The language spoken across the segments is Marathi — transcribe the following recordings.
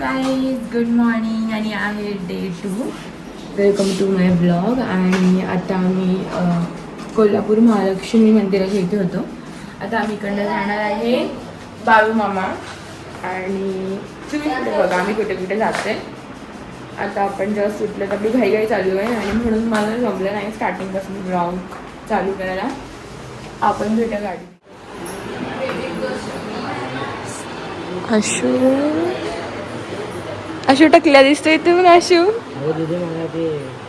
गाईज गुड मॉर्निंग आणि आहे day two welcome to my blog आणि आता आम्ही कोल्हापूर महालक्ष्मी मंदिराच्या इथे होतो. आता आम्ही इकडनं जाणार आहे बाळू मामा. आणि तुम्ही कुठे बघा आम्ही कुठे कुठे जाते आता आपण जेव्हा सुटलं तर आपली घाईघाई चालू आहे. आणि म्हणून मला जमलं नाही स्टार्टिंगपासून ब्लॉग चालू करायला. आपण भेटा गाडी अशोक. अशू टकल्या दिसतोय तू अशू. हो दीदी मला ते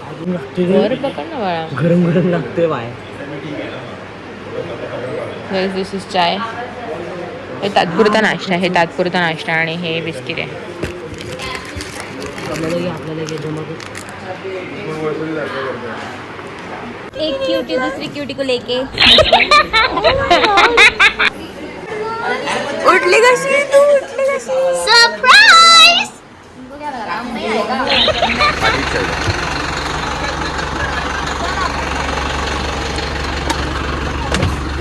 अजून लागते वर पकड ना बाळा. गरम गरम लागते बाय दिस इज चाय हे तात्पुरता नाश्ता हे तात्पुरता नाश्ता आणि हे बिस्किट आहे. आपल्याला आपल्याला. एक क्यूटी दूसरी क्यूटी को लेके. उठली कशी तू? उठली कशी? सरप्राइज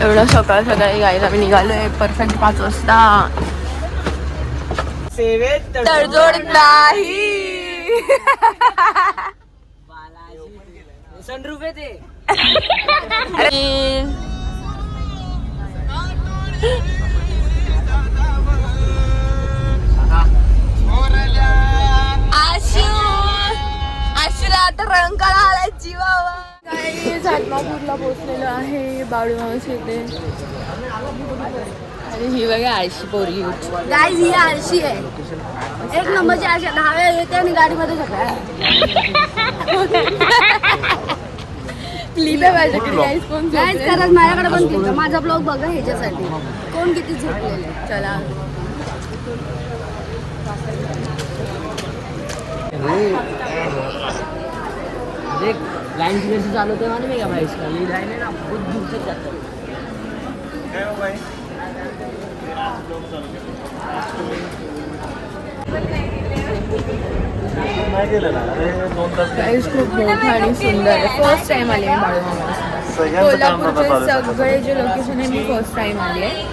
एवढं सकाळ सकाळी गाईला आम्ही निघालोय. परफेक्ट पाच वाजता. तडजोड नाही. सनरूफ आशू! आशूला आता रंकाळा आलाय जीवावा काही पोचलेलो आहे बाळूमावशी इथे. आणि ही बघा आळशी पोरगी. गाइस ही आळशी आहे. एक नंबरची आळशी आहे. दहा वेळा येते आणि गाडीमध्ये आहे माझ्याकडे गाईस कोण गाइस खरंच माझ्याकडे पण आहे. माझा ब्लॉग बघा ह्याच्यासाठी. कोण किती झोपलेले चला म्हणजे मी भाई? इसका ये लाइन है ना? बहुत दूर तक जाता है गाईस खूप मोठा आणि सुंदर आहे. फर्स्ट टाइम आली बाळूमामा कोल्हापूरचे सगळे जे लोकेशन आहे मी फर्स्ट टाइम आली आहे.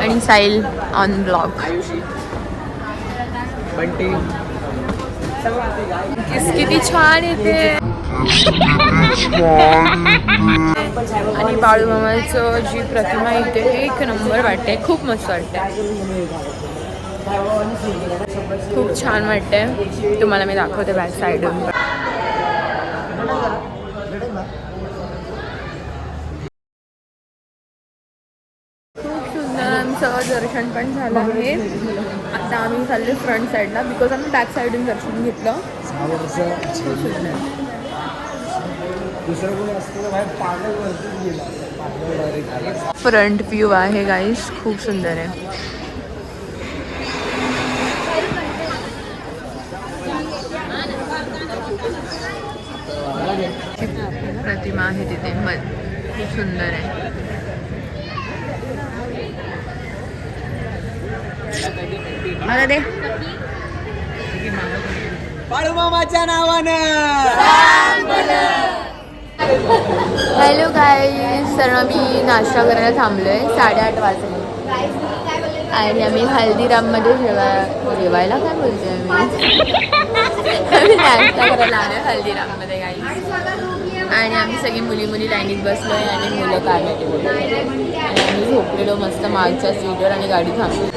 आणि साईल ऑन ब्लॉग किती छान येते आणि बाळूमामाचं जी प्रतिमा इथे एक नंबर वाटते खूप मस्त वाटते खूप छान वाटते तुम्हाला मी दाखवते बॅक साईडून खूप सुंदर आमचं दर्शन पण झालं आहे. आता आम्ही चाललो फ्रंट साईडला बिकॉज आम्ही बॅक साईडून दर्शन घेतलं. फ्रंट व्ह्यू आहे गाईस खूप सुंदर आहे. प्रतिमा आहे तिथे. खूप सुंदर आहे. मला दे. बाळूमामाच्या नावानं. हॅलो काय सर आम्ही नाश्ता करायला थांबलोय साडेआठ वाजले. आणि आम्ही हल्दीराममध्ये जेवा जेवायला काय बोलतोय आम्ही? आम्ही नाश्ता करायला आलोय हल्दीराममध्ये काही आणि आम्ही सगळी मुली मुली लाईनीत बसलोय आणि मुलं काढले आणि आम्ही झोपलेलो मस्त मागच्या सीटवर आणि गाडी थांबली.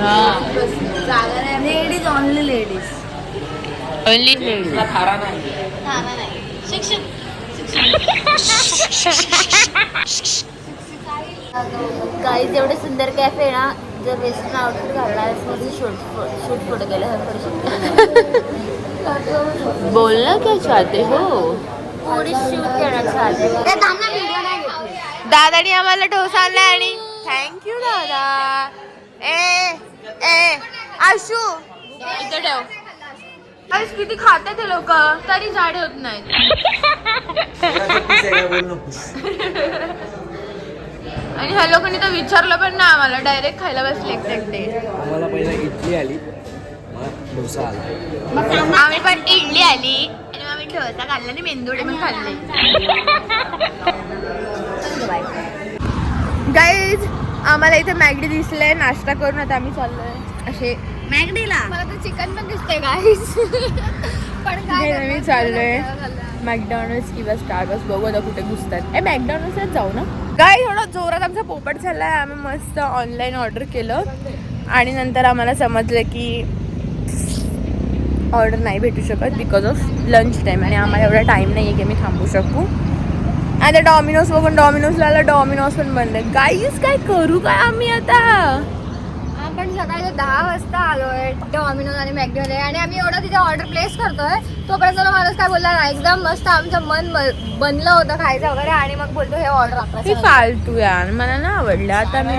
हां ladies only ladies only guys एवढे सुंदर कॅफे ना जर वेस्टर्न आउटफिट घालणार असेल शूट शूट फोटो केला हे करू शकतो. बोलना क्या चाहते हो? थोडी शूट चाहते नाही घेतली. दादानी आम्हाला डोसा आणलाय आणि थँक्यू दादा ए ए आशू इथं ठेव. आज किती खाते ते लोक? तरी जाडे होत नाहीत. आणि ह्या लोकांनी तर विचारलं पण ना आम्हाला. डायरेक्ट खायला बसले एकटे आम्हाला पहिला इडली आली मला डोसा आला. आम्ही पण इडली आली आणि मग आम्ही डोसा खाल्ला आणि मेंदुडे पण खाल्ले. गाईज आम्हाला इथे मॅगडी दिसले नाश्ता करून आता आम्ही चाललोय. असे. मॅगडीला? मला तर चिकन पण दिसते गाईस पण काय हे मी चाललोय. मॅकडॉनल्ड्स किंवा स्टारबक्स बघू आता कुठे घुसतात. ए मॅकडॉनल्ड्सलाच जाऊ ना. काय थोडं जोरात आमचा पोपट चाललाय. आम्ही मस्त ऑनलाईन ऑर्डर केलं. आणि नंतर आम्हाला समजलं की ऑर्डर नाही भेटू शकत बिकॉज ऑफ लंच टाईम आणि आम्हाला एवढा टाईम नाही आहे की आम्ही थांबू शकू. आता डॉमिनोज बघून डॉमिनोजला आला डॉमिनोज पण बंद आहे. गाईज काय करू काय आम्ही आता? आपण सकाळी दहा वाजता आलोय डॉमिनोज आणि मॅकडोनल्ड आणि आम्ही एवढं तिथे ऑर्डर प्लेस करतोय तोपर्यंत तो माणूस काय बोलला ना एकदम मस्त आमचं मन बनलं होतं खायचं वगैरे आणि मग बोलतो हे ऑर्डर ती आपलं फालतू यार मला ना आवडलं. आता मी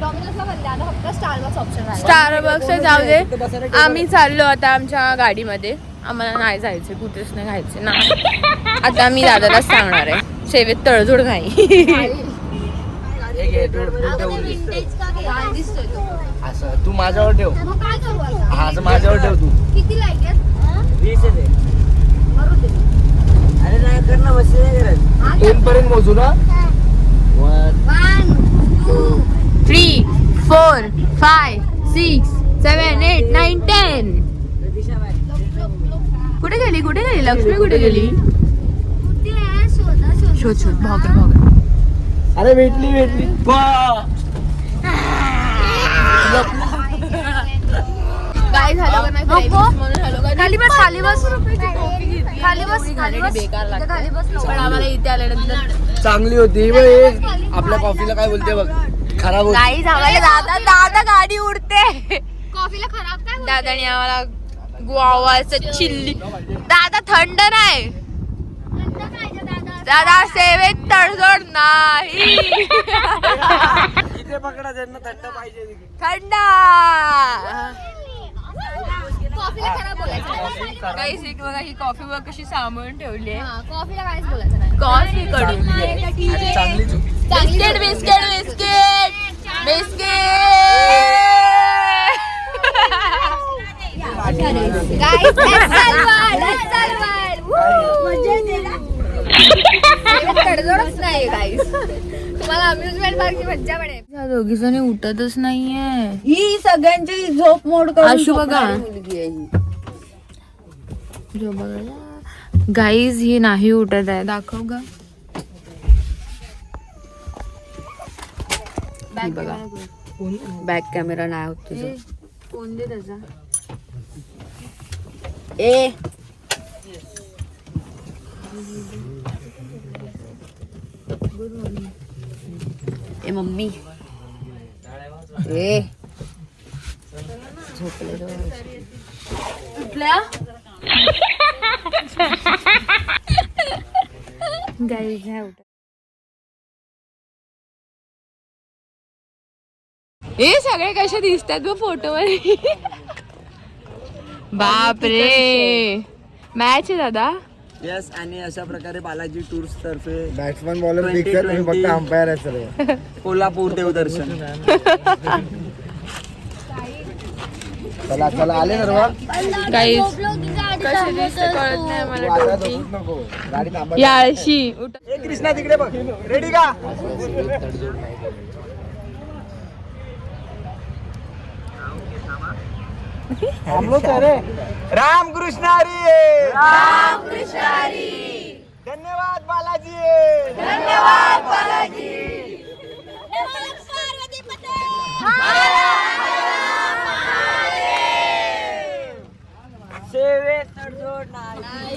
डॉमिनोजला बनले आता फक्त स्टारबक्स ऑप्शन आहे. स्टारबक्स जाऊ दे. आम्ही चाललो आता आमच्या गाडीमध्ये. आम्हाला नाही जायचं कुठेच नाही खायचं ना. आता मी दादालाच सांगणार आहे. सेवेत तळजोड नाही तू-. असं माझ्यावर ठेव? हा असं माझ्यावर ठेव तू. किती. अरे नाही कर ना बस नाही करत. टेन पर्यंत मोजू ना. One One, two, three four five six seven eight nine ten कुठे गेली कुठे गेली लक्ष्मी कुठे गेली कुठे आहे? शोधा, शोधा. भागर भागर अरे भेटली भेटली वा! काय झालं का नाही नको. cravings म्हणून झालं का? खाली बस खाली बस घेतली खाली बस एवढी खाली घाणेरडी बस बेकार इथे लागते. खाली बस लवकर. पण आम्हाला इथे आल्यानंतर चांगली होती हे. आपल्या कॉफीला काय बोलते बघ खराब होती दादा दादा गाडी उडते कॉफीला खराब काय? दादाने आम्हाला गुवाचं चिल्ली. दादा थंड नाही. दादा. सेवेत तडजोड नाही. थंड. काही सीट बघा ही कॉफी बघ कशी सांभाळून ठेवली आहे. कॉफीला काहीच बोलायचं नाही कॉफी कडून. बिस्किट बिस्किट बिस्किट बिस्किट तडजोडच नाही गाईस तुम्हाला अम्युजमेंट पार्कची मज्जा पडेल दोघी जणी उठतच नाहीये ही सगळ्यांची झोप मोड आशू बघा. झोपणारी मुलगी आहे ही. जो बघा गाईज ही नाही उठत आहे दाखव ग बघा बॅक कॅमेरा नाही होत तुझं फोन दे त्याचा ए. ए मम्मी. ए. झोपले नाही उठत हे सगळे कसे दिसतात ग फोटोवर बाप रे मॅच आहे दादा येस आणि अशा प्रकारे बालाजी टूर्स तर्फे बॅट्समन बॉलर 20, फिक्स आहे तुम्ही फक्त 20. अंपायर आहे सर कोल्हापूर देवदर्शन चला चला आले ना रे गाईज झोपलो की गाडी कसे दिसते कळत नाही मला आता टोपी झोपूच नको गाडी थांबा याळशी उठ ए कृष्णा तिकडे बघ रेडी का थांबलोच आहे रे राम कृष्ण हरी राम कृष्ण हरी धन्यवाद बालाजी.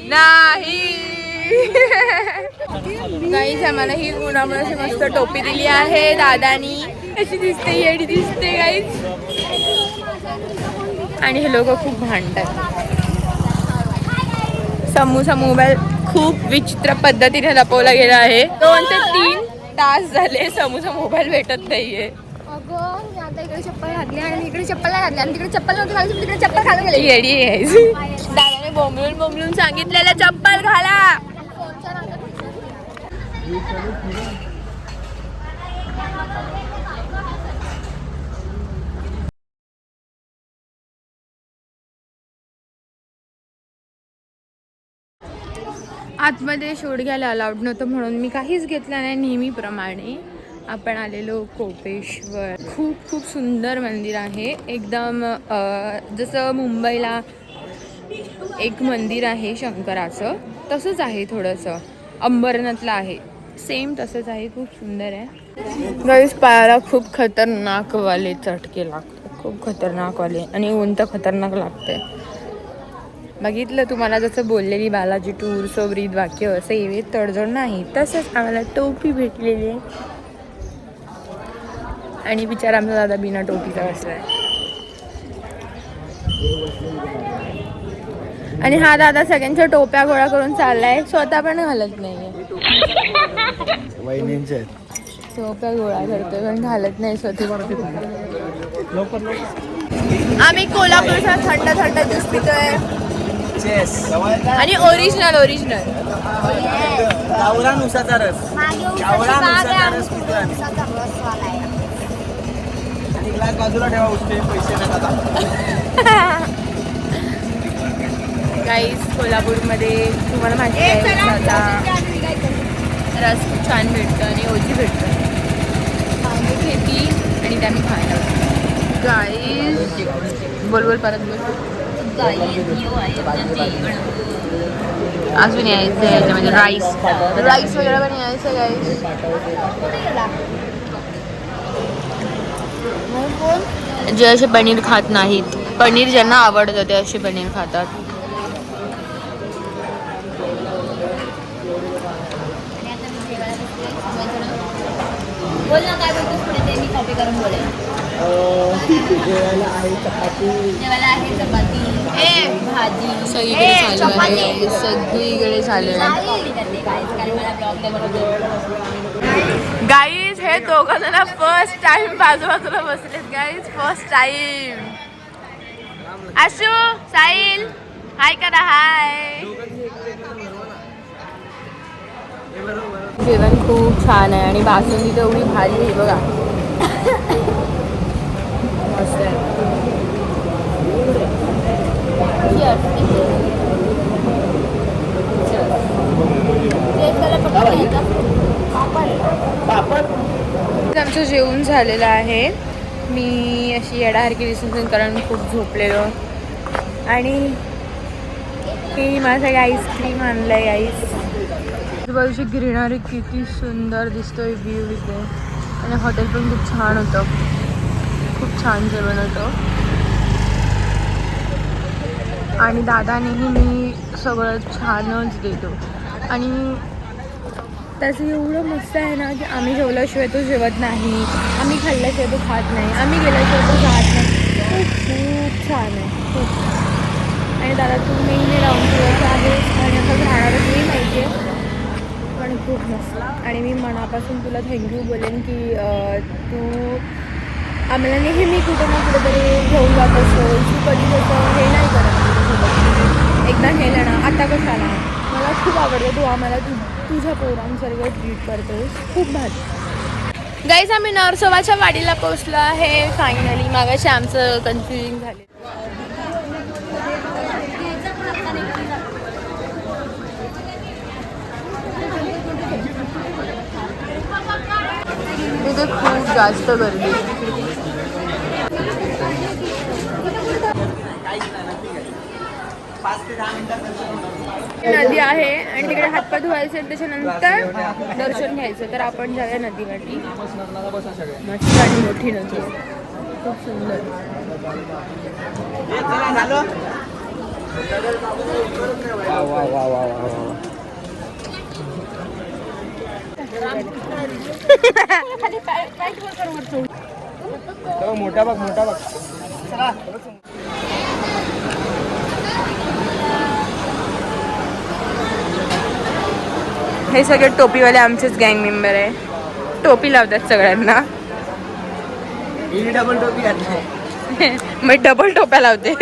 नाही. काहीच आम्हाला ही उन्हामुळे अशी मस्त टोपी दिली आहे दादानी. कशी दिसते येडी दिसते काहीच आणि हे लोक खूप भांडतात. समूचा मोबाईल खूप विचित्र पद्धतीने लपवला गेला आहे. दोन ते तीन तास झाले समूचा मोबाईल भेटत नाहीये. इकडे चप्पल घातली आणि मी इकडे चप्पल नाही घातली आणि तिकडे चप्पल नव्हती घालून मी तिकडे चप्पल घालून गेली. येडी आहे दादाने बोंबलून बोंबलून सांगितलेलं चप्पल घाला. आतमध्ये शूट घ्यायला अलाउड नव्हतं म्हणून मी काहीच घेतलं नाही नेहमीप्रमाणे. आपण आलेलो कोपेश्वर. खूप खूप सुंदर मंदिर आहे. एकदम जसं मुंबईला एक मंदिर आहे शंकराचं तसंच आहे थोडंसं. अंबरनाथला आहे. सेम तसंच आहे. खूप सुंदर आहे. गैस पायाला खूप खतरनाकवाले चटके लागतात. खूप खतरनाकवाले आणि ऊन खतरनाक लागते बघितलं तुम्हाला जसं बोललेली बालाजी टूर सोबरीत वाक्य असं एवे तडजोड नाही तसंच आम्हाला टोपी भेटलेली आहे. आणि बिचार आमचा दादा बिना टोपीचा बसलाय. आणि हा दादा सगळ्यांच्या टोप्या गोळा करून चाललाय स्वतः पण घालत नाहीये. टोप्या गोळा करतोय पण घालत नाही स्वतः. आम्ही कोल्हापूरचा थंड थंड ज्यूस पितोय आणि ओरिजिनल ओरिजिनल गावरान उसाचा रस. गावरान उसाचा रस आम्ही. आणि ग्लास बाजूला ठेवा उठते पैसे नका गाईस कोल्हापूरमध्ये तुम्हाला माहिती आहे रस खूप छान भेटतं आणि ओजी भेटतं. खेती आणि त्या मी खायला. गाईस बोल बोल परत बोल. अजून यायचं आहे याच्यामध्ये राईस राईस वगैरे पण यायचं गाईस जे असे पनीर खात नाहीत. पनीर ज्यांना आवडतं ते असे पनीर खातात. बोल ना काय बोलतोस पुढे ते मी कॉपी करून बोलेन. जेवायला आहे चपाती. ए भाजी सगळीकडे ए, चालू. आहे. सगळीकडे चालू आहे. नाही करते काय कारण मला ब्लॉग बनवतो गाईज हे दोघं जण फर्स्ट टाइम बाजूबाजूला बसलेत. Guys first time Ashu Sahil hi करा हाय जेवण खूप छान आहे आणि बासुंदी तर एवढी भारी आहे बघा मस्त आहे आमचं जेवण झालेलं आहे. मी अशी येडासारखी दिसून कारण खूप झोपलेलो. आणि हे माझ्यासाठी आईस्क्रीम आणलं आहे आईस आजूबाजूची ग्रीनरी किती सुंदर दिसतोय व्ह्यू इथे. आणि हॉटेल पण खूप छान होतं. खूप छान जेवण होतं. आणि दादानेही मी सगळं छानच देतो. आणि त्याचं एवढं मस्त आहे ना की आम्ही जेवल्याशिवाय तो जेवत नाही. आम्ही खाल्ल्याशिवाय तो खात नाही. आम्ही गेल्याशिवाय तो जात नाही. तो खूप छान आहे. खूप. आणि दादा तू नेहमी राहून ठेवायचं आहे आणि असं राहणारच मी माहिती आहे पण खूप मस्त. आणि मी मनापासून तुला थँक्यू बोलेन की तू आम्हाला नेहमी कुठं ना कुठेतरी घेऊन जात असतो तू कधी तसं हे नाही करत. एकदा नेलं ना आता कसं आला मला खूप आवडतं तू आम्हाला तू तुझ्या पोरांसारखं ट्रीट करतोस. खूप भारी. गाईज आम्ही नरसोबाच्या वाडीला पोचलो आहे. फायनली मागाशी आमचं कन्फ्युजिंग झाले. तिथे खूप जास्त गर्दी पाच ते दहा मिनिटात नदी आहे आणि तिकडे हातपाय धुवायचे त्याच्यानंतर दर्शन घ्यायचं. तर आपण जाऊया नदीवरती. मस्त आणि मोठी नदी खूप सुंदर. मोठा बघ मोठा बघ. हे सगळे टोपीवाले आमचेच गँग मेंबर आहे. टोपी लावतात सगळ्यांना. डबल टोपी घातली. मग डबल टोप्या लावते.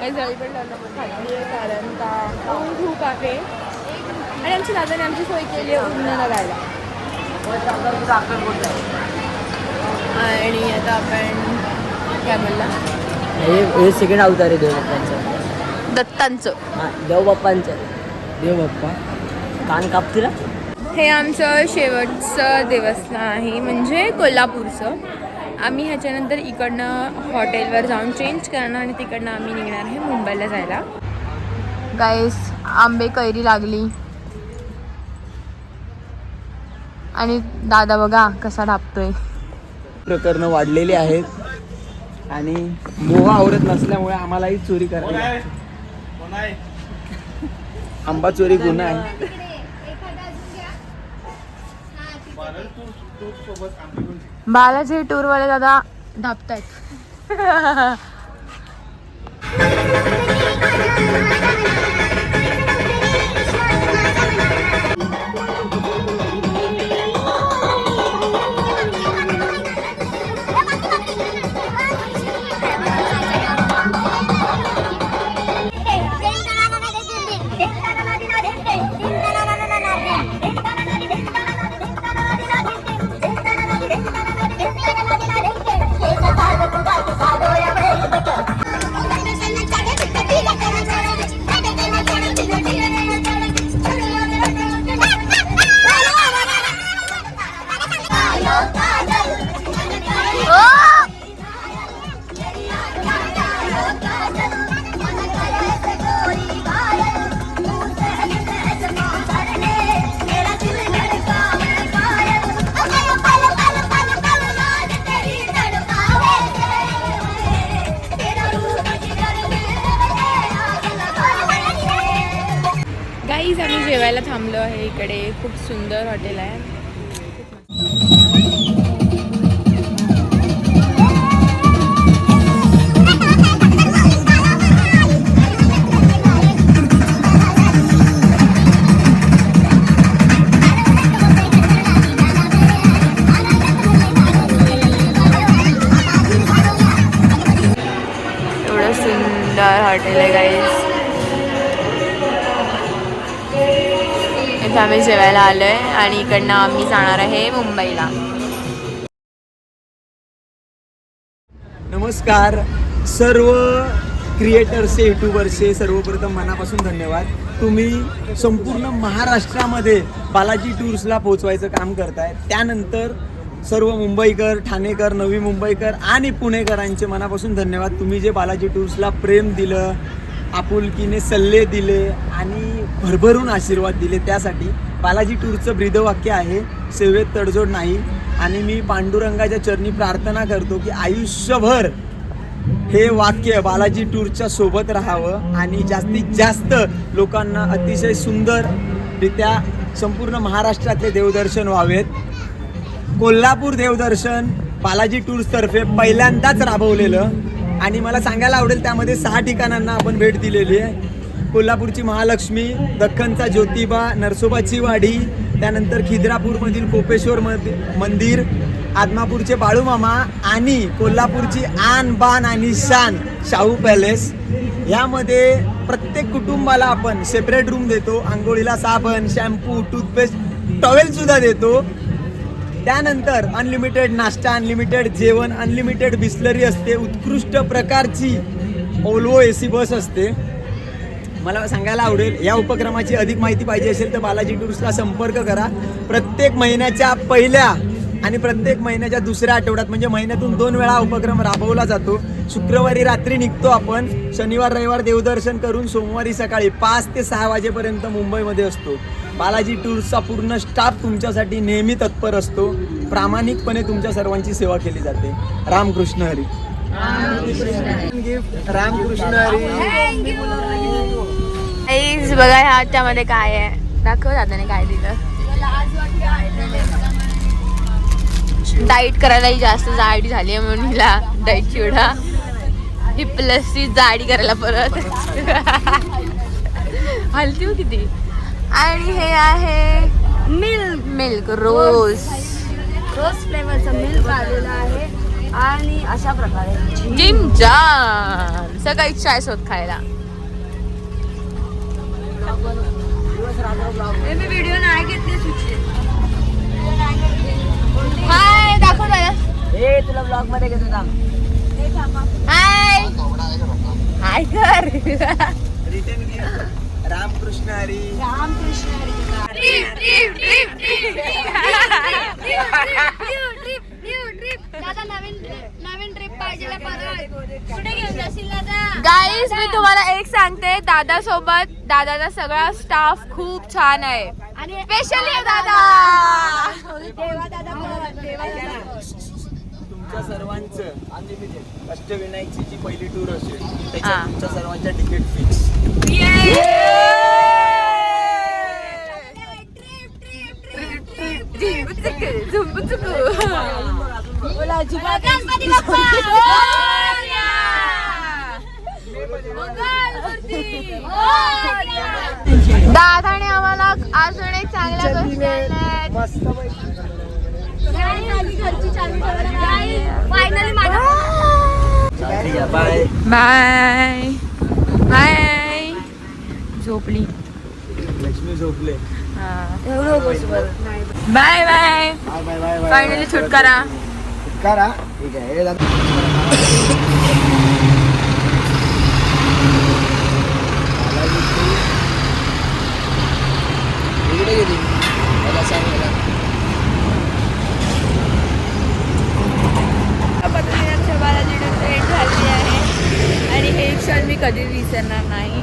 हे कारण का ऊन खूप आहे. आणि आमच्या दादाने आमची सोय केली आहे ऊन लगायला आणि आता आपण काय बोलला? हे हे सेकंड अवतार आहे देवबाप्पांचं. दत्तांचं. हा देवबाप्पांचं. देवबाप्पा. कान कापतील हा? हे आमचं शेवटचं देवस्थान आहे म्हणजे कोल्हापूरचं. आम्ही ह्याच्यानंतर इकडनं हॉटेलवर जाऊन चेंज करणार आणि तिकडनं आम्ही निघणार आहे मुंबईला जायला. गाईस आंबे कैरी लागली. आणि दादा बघा कसा ढापतोय प्रकरणं वाढलेली आहेत आणि मोहा आवडत नसल्यामुळे आम्हालाही चोरी करायला लागते. आंबा चोरी गुन्हा आहे. बालाजी टूरवाले दादा ढापतायत सुंदर हॉटेल आहे. आम्ही जेवायला आलो आहे आणि इकडनं आम्ही जाणार आहे मुंबईला. नमस्कार. सर्व क्रिएटर्सचे युट्यूबर्सचे सर्वप्रथम मनापासून धन्यवाद. तुम्ही संपूर्ण महाराष्ट्रामध्ये बालाजी टूर्सला पोहोचवायचं काम करताय. त्यानंतर सर्व मुंबईकर ठाणेकर नवी मुंबईकर आणि पुणेकरांचे मनापासून धन्यवाद. तुम्ही जे बालाजी टूर्सला प्रेम दिलं आपुलकीने सल्ले दिले आणि भरभरून आशीर्वाद दिले. त्यासाठी बालाजी टूरचं ब्रीदवाक्य आहे सेवेत तडजोड नाही. आणि मी पांडुरंगाच्या चरणी प्रार्थना करतो की आयुष्यभर हे वाक्य बालाजी टूरच्या सोबत राहावं आणि जास्तीत जास्त लोकांना अतिशय सुंदररित्या संपूर्ण महाराष्ट्रातले देवदर्शन व्हावेत. कोल्हापूर देवदर्शन बालाजी टूर्सतर्फे पहिल्यांदाच राबवलेलं. आणि मला सांगायला आवडेल त्यामध्ये सहा ठिकाणांना आपण भेट दिलेली आहे. कोल्हापूरची महालक्ष्मी दख्खनचा ज्योतिबा नरसोबाची वाडी त्यानंतर खिद्रापूरमधील कोपेश्वर मंदिर आदमापूरचे बाळूमामा आणि कोल्हापूरची आन बान आणि शान शाहू पॅलेस. यामध्ये प्रत्येक कुटुंबाला आपण सेपरेट रूम देतो. आंघोळीला साबण शॅम्पू टूथपेस्ट टॉवेलसुद्धा देतो. त्यानंतर अनलिमिटेड नाश्ता अनलिमिटेड जेवण अनलिमिटेड बिस्लरी असते उत्कृष्ट प्रकारची ओल्वो ए सी बस असते. मला सांगायला आवडेल या उपक्रमाची अधिक माहिती पाहिजे असेल तर बालाजी टूर्सला संपर्क करा. प्रत्येक महिन्याच्या पहिल्या आणि प्रत्येक महिन्याच्या दुसऱ्या आठवड्यात म्हणजे महिन्यातून दोन वेळा उपक्रम राबवला जातो. शुक्रवारी रात्री निघतो आपण. शनिवार रविवार देवदर्शन करून सोमवारी सकाळी पाच ते सहा वाजेपर्यंत मुंबईमध्ये असतो. बालाजी टूर्सचा पूर्ण स्टाफ तुमच्यासाठी नेहमी तत्पर असतो. प्रामाणिकपणे तुमच्या सर्वांची सेवा केली जाते. रामकृष्ण हरी. रामकृष्ण हरी. बघा ह्या त्यामध्ये काय आहे. दाखव दादाने काय दिलं. डाईट करायलाही जास्त जाडी झाली आहे म्हणून हिला डाईट चिवडा ही प्लस जाडी करायला परत. हलती हो किती? आणि हे आहे मिल्क मिल्क रोज. रोज फ्लेवरचा मिल्क आलेला आहे. आणि अशा प्रकारे जिम जाम. सकाळी चाय सोत खायला. मी व्हिडिओ नाही घेतली सुची हाय दाखव ए तुला ब्लॉगमध्ये घेतो थांब. हाय हाय कर रामकृष्ण हरी. रामकृष्ण हरी दादा नवीन नवीन ट्रिप पाहिजे कुठे घेऊन जाशील दादा? गाईज मी तुम्हाला एक सांगते दादा सोबत दादाचा सगळा स्टाफ खूप छान आहे. आणि स्पेशली दादा देवा दादा परत, देवा दादा तुमच्या सर्वांचं अष्टविनायकची जी पहिली टूर असेल हा. त्याच्यात तुमच्या सर्वांच्या तिकीट फिक्स बोला जुबा गणपती बाप्पा दादाने आम्हाला अजून एक चांगल्या गोष्टी आणल्यात. फायनली माझा बाय बाय बाय झोपली लक्ष्मी झोपले बाय बाय फायनली छुटकारा करा ठीक आहे हे दादा इकडे गेली मला सांग मला. पद्धतीने बालाजी एंड झाली आहे आणि हे क्षण मी कधी विसरणार नाही.